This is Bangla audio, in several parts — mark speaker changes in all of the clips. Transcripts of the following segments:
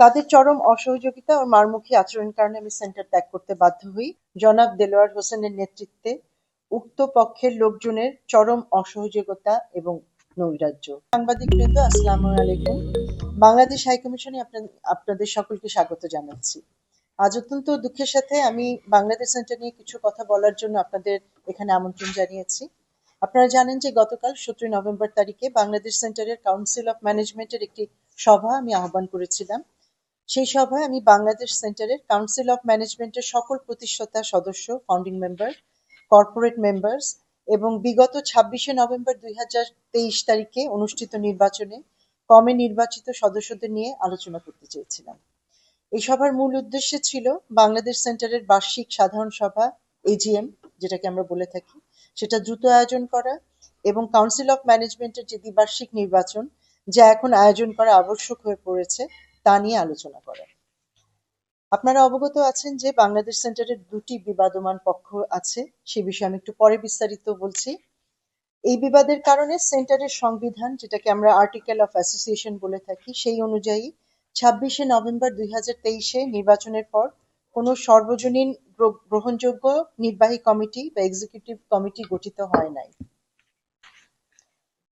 Speaker 1: তাদের চরম অসহযোগিতা ও মারমুখী আচরণের কারণে আমি সেন্টার ত্যাগ করতে বাধ্য হই। জনাব দেলোয়ার হোসেনের নেতৃত্বে উক্ত পক্ষের লোকজনের চরম অসহযোগিতা এবং নৈরাজ্য। সাংবাদিক বৃন্দ, আসসালামু আলাইকুম। বাংলাদেশ হাইকমিশনে আপনাদের সকলকে স্বাগত জানাচ্ছি। আজ অত্যন্ত দুঃখের সাথে আমি বাংলাদেশ সেন্টার নিয়ে কিছু কথা বলার জন্য আপনাদের এখানে আমন্ত্রণ জানিয়েছি। আপনারা জানেন যে গতকাল সতেরোই নভেম্বর তারিখে বাংলাদেশ সেন্টারের কাউন্সিল অফ ম্যানেজমেন্টের একটি সভা আমি আহ্বান করেছিলাম। সেই সভায় আমি বাংলাদেশ সেন্টারের কাউন্সিল অফ ম্যানেজমেন্টের সকল প্রতিষ্ঠাতা সদস্য ফাউন্ডিং মেম্বার কর্পোরেট মেম্বার্স এবং বিগত ছাব্বিশে নভেম্বর দুই হাজার তেইশ তারিখে অনুষ্ঠিত নির্বাচনে কমে নির্বাচিত সদস্যদের নিয়ে আলোচনা করতে চেয়েছিলাম। এই সভার মূল উদ্দেশ্য ছিল বাংলাদেশ সেন্টারের বার্ষিক সাধারণ সভা এজিএম যেটাকে আমরা বলে থাকি, সেটা দ্রুত আয়োজন করা এবং কাউন্সিল অফ ম্যানেজমেন্টের যে দ্বিবার্ষিক নির্বাচন, যা এখন আয়োজন করা আবশ্যক হয়ে পড়েছে তা নিয়ে আলোচনা করা আপনারা অবগত আছেন যে বাংলাদেশ সেন্টারের দুটি বিবাদমান পক্ষ আছে, সে বিষয়ে আমি একটু পরে বিস্তারিত বলছি। এই বিবাদের কারণে সেন্টারের সংবিধান, যেটাকে আমরা আর্টিকেল অফ অ্যাসোসিয়েশন বলে থাকি, সেই অনুযায়ী ছাব্বিশে নভেম্বর দুই তেইশে নির্বাচনের পর কোনো সর্বজনীন গ্রহণযোগ্য নির্বাহী কমিটি বা এক্সিকিউটিভ কমিটি গঠিত হয় নাই।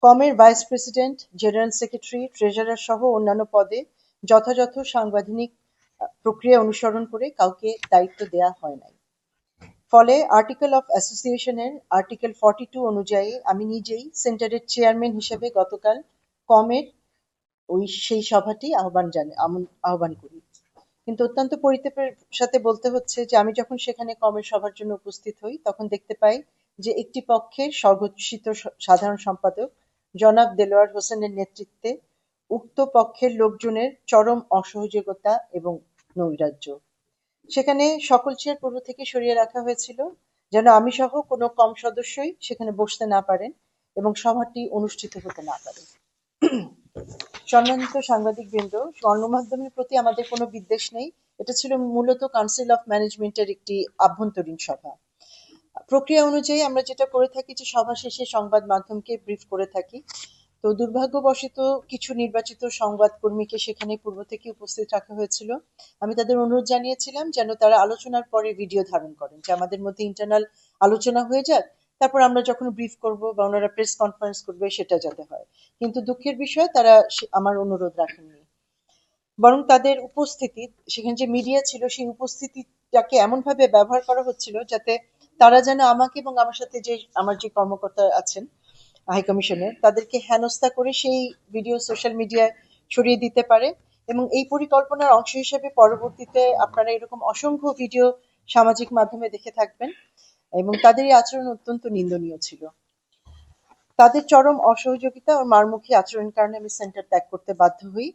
Speaker 1: কমের vice president general secretary treasurer সহ অন্যান্য পদে যথাযথ সাংবিধানিক প্রক্রিয়া অনুসরণ করে কাউকে দায়িত্ব দেয়া হয় নাই। ফলে আর্টিকেল অফ অ্যাসোসিয়েশনের আর্টিকেল ফর্টি টু অনুযায়ী আমি নিজেই সেন্টারের চেয়ারম্যান হিসেবে গতকাল কমের ওই সেই সভাটি আহ্বান জানে আহ্বান করি। কিন্তু অত্যন্ত পরিতাপের সাথে বলতে হচ্ছে যে আমি যখন সেখানে কমের সভার জন্য উপস্থিত হই, তখন দেখতে পাই যে একটি পক্ষের স্বঘোষিত সাধারণ সম্পাদক জনাব দেলোয়ার হোসেনের নেতৃত্বে উক্ত পক্ষের লোকজনের চরম অসহযোগিতা এবং নৈরাজ্য। সেখানে সকল চেয়ার পূর্ব থেকে সরিয়ে রাখা হয়েছিল, যেন আমি সহ কোনো কম সদস্যই সেখানে বসতে না পারেন এবং সভাটি অনুষ্ঠিত হতে না পারে। সম্মানিত সাংবাদিক বৃন্দ গণমাধ্যমের প্রতি আমাদের কোনো বিদ্বেষ নেই। এটা ছিল মূলত কাউন্সিল অফ ম্যানেজমেন্টের একটি আভ্যন্তরীণ সভা। প্রক্রিয়া অনুযায়ী আমরা যেটা করে থাকি যে সভা শেষে সংবাদ মাধ্যমকে ব্রিফ করে থাকি। তো দুর্ভাগ্যবশত কিছু নির্বাচিত সংবাদ কর্মীকে সেখানে পূর্ব থেকে উপস্থিত রাখা হয়েছিল। আমি তাদের অনুরোধ জানিয়েছিলাম যেন তারা আলোচনার পরে ভিডিও ধারণ করেন, যে আমাদের মধ্যে ইন্টারনাল আলোচনা হয়ে যাক, তারপর আমরা যখন ব্রিফ করব বা ওনারা প্রেস কনফারেন্স করবে সেটা যাতে হয়। কিন্তু দুঃখের বিষয়, তারা আমার অনুরোধ রাখেননি। বরং তাদের উপস্থিতি, সেখানে যে মিডিয়া ছিল, সেই উপস্থিতিটাকে এমনভাবে ব্যবহার করা হচ্ছিল যাতে তারা যেন আমাকে এবং আমার সাথে যে, আমার যে কর্মকর্তা আছেন হাই কমিশনের, তাদেরকে হেনস্থা করে সেই ভিডিও সোশ্যাল মিডিয়ায় ছড়িয়ে দিতে পারে এবং এই পরিকল্পনার অংশ হিসেবে পরবর্তীতে আপনারা এরকম অসংখ্য ভিডিও সামাজিক মাধ্যমে দেখে থাকবেন এবং তাদের এই আচরণ অত্যন্ত নিন্দনীয় ছিল। তাদের চরম অসহযোগিতা ও মারমুখী আচরণের কারণে আমি সেন্টার ত্যাগ করতে বাধ্য হই।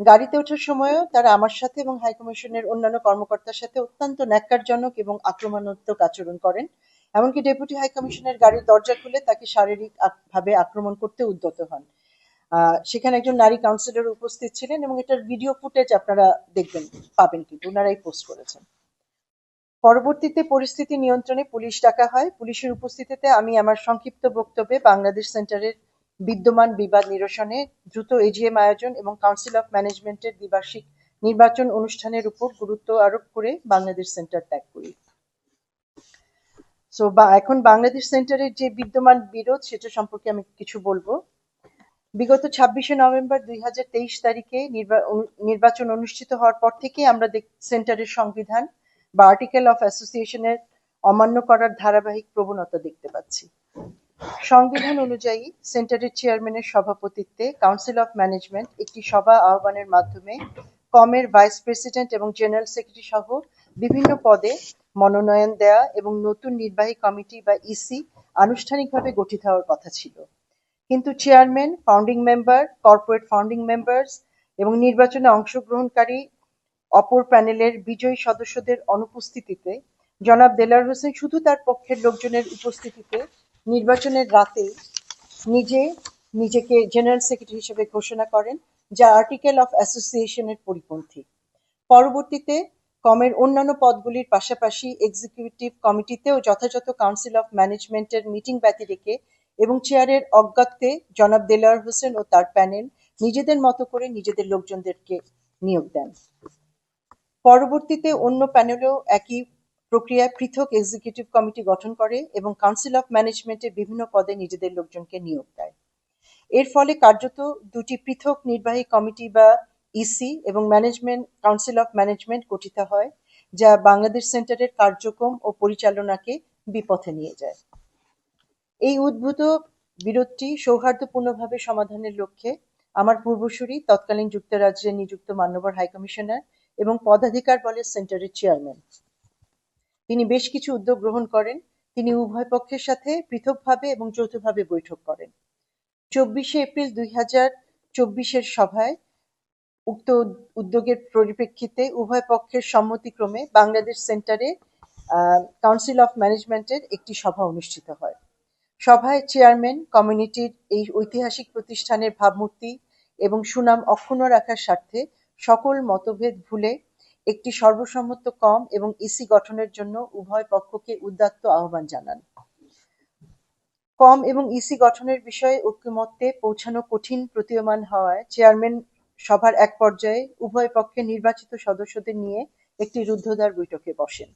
Speaker 1: গাড়িতে ওঠার সময়ও তারা আমার সাথে এবং হাইকমিশনের অন্যান্য কর্মকর্তার সাথে অত্যন্ত ন্যাক্কারজনক এবং আক্রমণাত্মক আচরণ করেন। এমনকি ডেপুটি হাই কমিশনের গাড়ির দরজা খুলে তাকে শারীরিক ভাবে আক্রমণ করতে উদ্যত হন। সেখানে একজন নারী কাউন্সিলর উপস্থিত ছিলেন এবং এটার ভিডিও ফুটেজ আপনারা দেখবেন, পাবেন কিন্তু। ওনারাই পোস্ট করেছেন। পরবর্তীতে পরিস্থিতি নিয়ন্ত্রণে পুলিশ ডাকা হয়। পুলিশের উপস্থিতিতে আমি আমার সংক্ষিপ্ত বক্তব্যে বাংলাদেশ সেন্টারের বিদ্যমান বিবাদ নিরসনে দ্রুত এজিএম আয়োজন এবং কাউন্সিল অফ ম্যানেজমেন্টের দ্বিবার্ষিক নির্বাচন অনুষ্ঠানের উপর গুরুত্ব আরোপ করে বাংলাদেশ সেন্টার ত্যাগ করি। সো এখন বাংলাদেশ সেন্টারের যে বিদ্যমান বিরোধ, সেটা সম্পর্কে আমি কিছু বলব। বিগত ছাব্বিশে নভেম্বর দুই তারিখে নির্বাচন অনুষ্ঠিত হওয়ার পর থেকে আমরা সেন্টারের সংবিধান বা আর্টিকেল অফ অ্যাসোসিয়েশনের অমান্য করার ধারাবাহিক প্রবণতা দেখতে পাচ্ছি। সংবিধান অনুযায়ী সেন্টারের চেয়ারম্যানের সভাপতিত্বে কাউন্সিল অফ ম্যানেজমেন্ট একটি সভা আহ্বানের মাধ্যমে কমের ভাইস প্রেসিডেন্ট এবং জেনারেল সেক্রেটারি সহ বিভিন্ন পদে মনোনয়ন দেয়া এবং নতুন নির্বাহী কমিটি বা ইসি আনুষ্ঠানিকভাবে গঠিত হওয়ার কথা ছিল। কিন্তু chairman founding member corporate founding members এবং নির্বাচনে অংশগ্রহণকারী অপর প্যানেলের বিজয়ী সদস্যদের অনুপস্থিতিতে জনাব দেলার হোসেন শুধু তার পক্ষের লোকজনের উপস্থিতিতে নির্বাচনের রাতে নিজে নিজেকে জেনারেল সেক্রেটারি হিসেবে ঘোষণা করেন, যা আর্টিকেল অফ অ্যাসোসিয়েশনের পরিপন্থী। পরবর্তীতে কমের অন্যান্য পদগুলির পাশাপাশি এক্সিকিউটিভ কমিটিতেও যথাযথ কাউন্সিল অফ ম্যানেজমেন্টের মিটিং ব্যতি রেখে এবং চেয়ারের অজ্ঞাতে জনাব দেলার হোসেন ও তার প্যানেল নিজেদের মতো করে নিজেদের লোকজনদেরকে নিয়োগ দেন। পরবর্তীতে অন্য প্যানেলেও একই প্রক্রিয়ায় পৃথক এক্সিকিউটিভ কমিটি গঠন করে এবং কাউন্সিল অফ ম্যানেজমেন্টের বিভিন্ন পদে নিজেদের লোকজনকে নিয়োগ দেয়। এর ফলে কার্যত দুটি পৃথক নির্বাহী কমিটি বা ইসি এবং ম্যানেজমেন্ট কাউন্সিল অফ ম্যানেজমেন্ট গঠিত হয়, যা বাংলাদেশ সেন্টারের কার্যক্রম ও পরিচালনাকে বিপথে নিয়ে যায়। এই উদ্ভূত বিরোধটি সৌহার্দ্যপূর্ণভাবে সমাধানের লক্ষ্যে আমার পূর্বসূরি, তৎকালীন যুক্তরাজ্যে নিযুক্ত মান্যবর হাইকমিশনার এবং পদাধিকার বলে সেন্টারের চেয়ারম্যান তিনি বেশ কিছু উদ্যোগ গ্রহণ করেন। তিনি উভয় পক্ষের সাথে পৃথকভাবে এবং যৌথভাবে বৈঠক করেন। চব্বিশে এপ্রিল দুই হাজার চব্বিশের সভায় উক্ত উদ্যোগের পরিপ্রেক্ষিতে উভয় পক্ষের সম্মতিক্রমে বাংলাদেশ সেন্টারে কাউন্সিল অফ ম্যানেজমেন্টের একটি সভা অনুষ্ঠিত হয়। সভায় চেয়ারম্যান, কমিউনিটির এই ঐতিহাসিক প্রতিষ্ঠানের ভাবমূর্তি এবং সুনাম অক্ষুণ্ণ রাখার স্বার্থে সকল মতভেদ ভুলে একটি সর্বসম্মত কম এবং ইসি গঠনের জন্য উভয় পক্ষকে উদাত্ত আহ্বান জানান। কম এবং ইসি গঠনের বিষয়ে ঐক্যমত্যে পৌঁছানো কঠিন প্রতীয়মান হওয়ায় চেয়ারম্যান সভার এক পর্যায়ে উভয় পক্ষের নির্বাচিত সদস্যদের নিয়ে একটি রুদ্ধদ্বার বৈঠকে বসেন।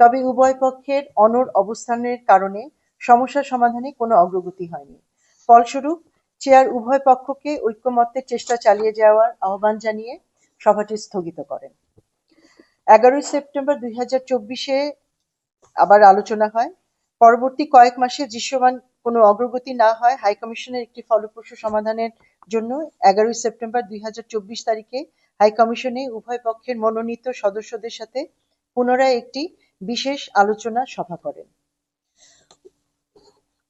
Speaker 1: তবে উভয় পক্ষের অনড় অবস্থানের কারণে সমস্যা সমাধানে কোনো অগ্রগতি হয়নি। ফলস্বরূপ, চেয়ার উভয় পক্ষকে ঐক্যমত্যের চেষ্টা চালিয়ে যাওয়ার আহ্বান জানিয়ে সভাটি স্থগিত করেন। এগারোই সেপ্টেম্বর দুই হাজার চব্বিশে আবার আলোচনা হয়। পরবর্তী কয়েক মাসে দৃশ্যমান কোনো অগ্রগতি না হয়, হাইকমিশনের একটি ফলপ্রসূ সমাধানের জন্য এগারোই সেপ্টেম্বর দুই হাজার চব্বিশ তারিখে হাইকমিশনে উভয় পক্ষের মনোনীত সদস্যদের সাথে পুনরায় একটি বিশেষ আলোচনা সভা করেন।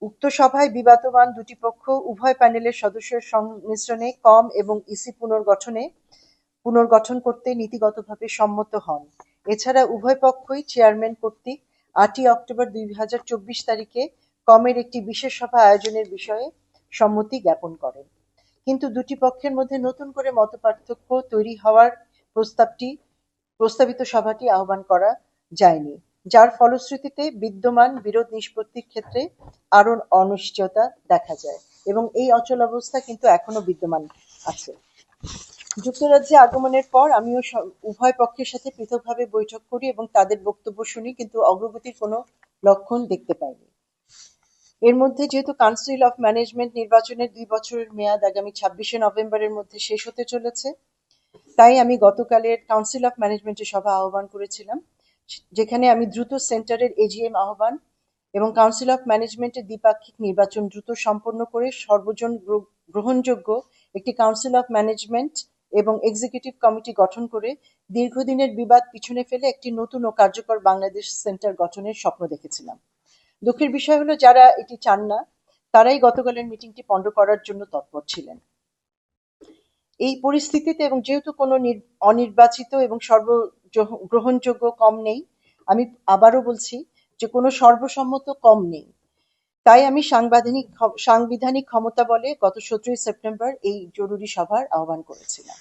Speaker 1: উক্ত সভায় বিবাদমান দুটি পক্ষ উভয় প্যানেলের সদস্যের সংমিশ্রণে কম এবং ইসি পুনর্গঠনে পুনর্গঠন করতে নীতিগতভাবে সম্মত হন। এছাড়া উভয় পক্ষই চেয়ারম্যান কর্তৃক আটই অক্টোবর দুই হাজার চব্বিশ তারিখে কমের একটি বিশেষ সভা আয়োজনের বিষয়ে সম্মতি জ্ঞাপন করেন। কিন্তু দুটি পক্ষের মধ্যে নতুন করে মতপার্থক্য তৈরি হওয়ার প্রস্তাবটি, প্রস্তাবিত সভাটি আহ্বান করা যায়নি, যার ফলশ্রুতিতে বিদ্যমান বিরোধ নিষ্পত্তির ক্ষেত্রে আরও অনিশ্চয়তা দেখা যায় এবং এই অচল অবস্থা কিন্তু এখনও বিদ্যমান আছে। যুক্তরাজ্যে আগমনের পর আমিও উভয় পক্ষের সাথে পৃথকভাবে বৈঠক করি এবং তাদের বক্তব্য শুনি কিন্তু অগ্রগতির কোনো লক্ষণ দেখতে পাইনি। এর মধ্যে যেহেতু কাউন্সিল অফ ম্যানেজমেন্ট নির্বাচনের দুই বছরের মেয়াদ আগামী ছাব্বিশে নভেম্বরের মধ্যে শেষ হতে চলেছে, তাই আমি গতকালের কাউন্সিল অফ ম্যানেজমেন্টের সভা আহ্বান করেছিলাম, যেখানে আমি দ্রুত সেন্টারের এজিএম আহ্বান এবং কাউন্সিল অফ ম্যানেজমেন্টের দ্বিপাক্ষিক নির্বাচন দ্রুত সম্পন্ন করে সর্বজন গ্রহণযোগ্য একটি কাউন্সিল অফ ম্যানেজমেন্ট এবং এক্সিকিউটিভ কমিটি গঠন করে দীর্ঘদিনের বিবাদ পিছনে ফেলে একটি নতুন ও কার্যকর বাংলাদেশ সেন্টার গঠনের স্বপ্ন দেখেছিলাম। দুঃখের বিষয় হলো, যারা এটি চান না, তারাই গতকালের মিটিংটি পণ্ড করার জন্য তৎপর ছিলেন। এই পরিস্থিতিতে এবং যেহেতু কোনো অনির্বাচিত এবং সর্ব গ্রহণযোগ্য কম নেই, আমি আবারও বলছি যে কোনো সর্বসম্মত কম নেই। তাই আমি সাংবিধানিক সাংবিধানিক ক্ষমতা বলে গত সতেরোই সেপ্টেম্বর এই জরুরি সভার আহ্বান করেছিলাম।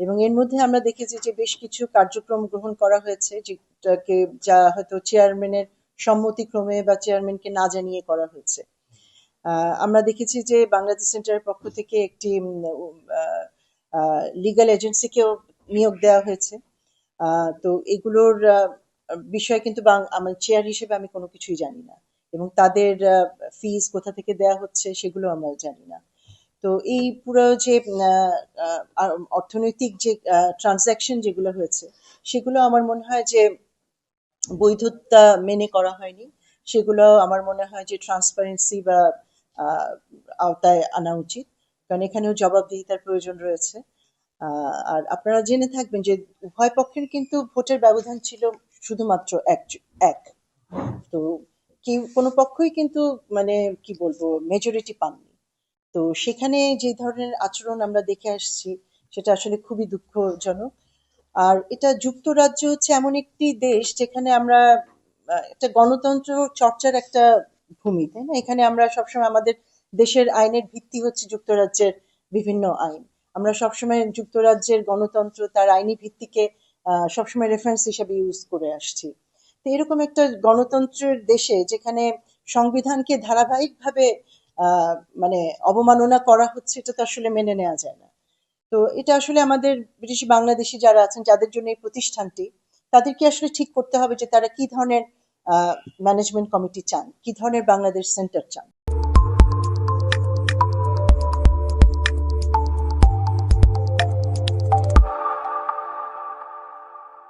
Speaker 1: এবং এর মধ্যে আমরা দেখেছি যে বেশ কিছু কার্যক্রম গ্রহণ করা হয়েছে যা হয়তো চেয়ারম্যানের সম্মতিক্রমে বা চেয়ারম্যানকে না জানিয়ে করা হয়েছে। আমরা দেখেছি যে বাংলাদেশ সেন্টারের পক্ষ থেকে একটি লিগাল এজেন্সিকেও নিয়োগ দেওয়া হয়েছে। তো এগুলোর বিষয়ে কিন্তু আমার চেয়ার হিসেবে আমি কোনো কিছুই জানি না। এবং তাদের ফিজ কোথা থেকে দেয়া হচ্ছে সেগুলো আমরা জানি না। তো এই পুরো যে অর্থনৈতিক যে ট্রানজ্যাকশন যেগুলো হয়েছে, সেগুলো আমার মনে হয় যে বৈধতা মেনে করা হয়নি। সেগুলো আমার মনে হয় যে ট্রান্সপারেন্সি বা আওতায় আনা উচিত। কারণ এখানেও জবাবদিহিতার প্রয়োজন রয়েছে। আর আপনারা জেনে থাকবেন যে উভয় পক্ষের কিন্তু ভোটের ব্যবধান ছিল শুধুমাত্র এক এক। তো কি কোনো পক্ষই কিন্তু মানে কি বলব মেজরিটি পাননি। তো সেখানে যে ধরনের আচরণ আমরা দেখে আসছি, সেটা আসলে খুবই দুঃখজনক। আর এটা যুক্তরাজ্য হচ্ছে এমন একটি দেশ যেখানে আমরা একটা গণতন্ত্র চর্চার একটা ভূমি, তাই না? এখানে আমরা সবসময় আমাদের দেশের আইনের ভিত্তি হচ্ছে যুক্তরাজ্যের বিভিন্ন আইন। আমরা সবসময় যুক্তরাজ্যের গণতন্ত্র, তার আইনি ভিত্তিকে সবসময় রেফারেন্স হিসেবে ইউজ করে আসছি। তো এরকম একটা গণতন্ত্রের দেশে যেখানে সংবিধানকে ধারাবাহিকভাবে মানে অবমাননা করা হচ্ছে, এটা তো আসলে মেনে নেওয়া যায় না। তো এটা আসলে আমাদের ব্রিটিশ বাংলাদেশি যারা আছেন, যাদের জন্য এই প্রতিষ্ঠানটি, তাদেরকে আসলে ঠিক করতে হবে যে তারা কি ধরনের ম্যানেজমেন্ট কমিটি চান, কি ধরনের বাংলাদেশ সেন্টার চান।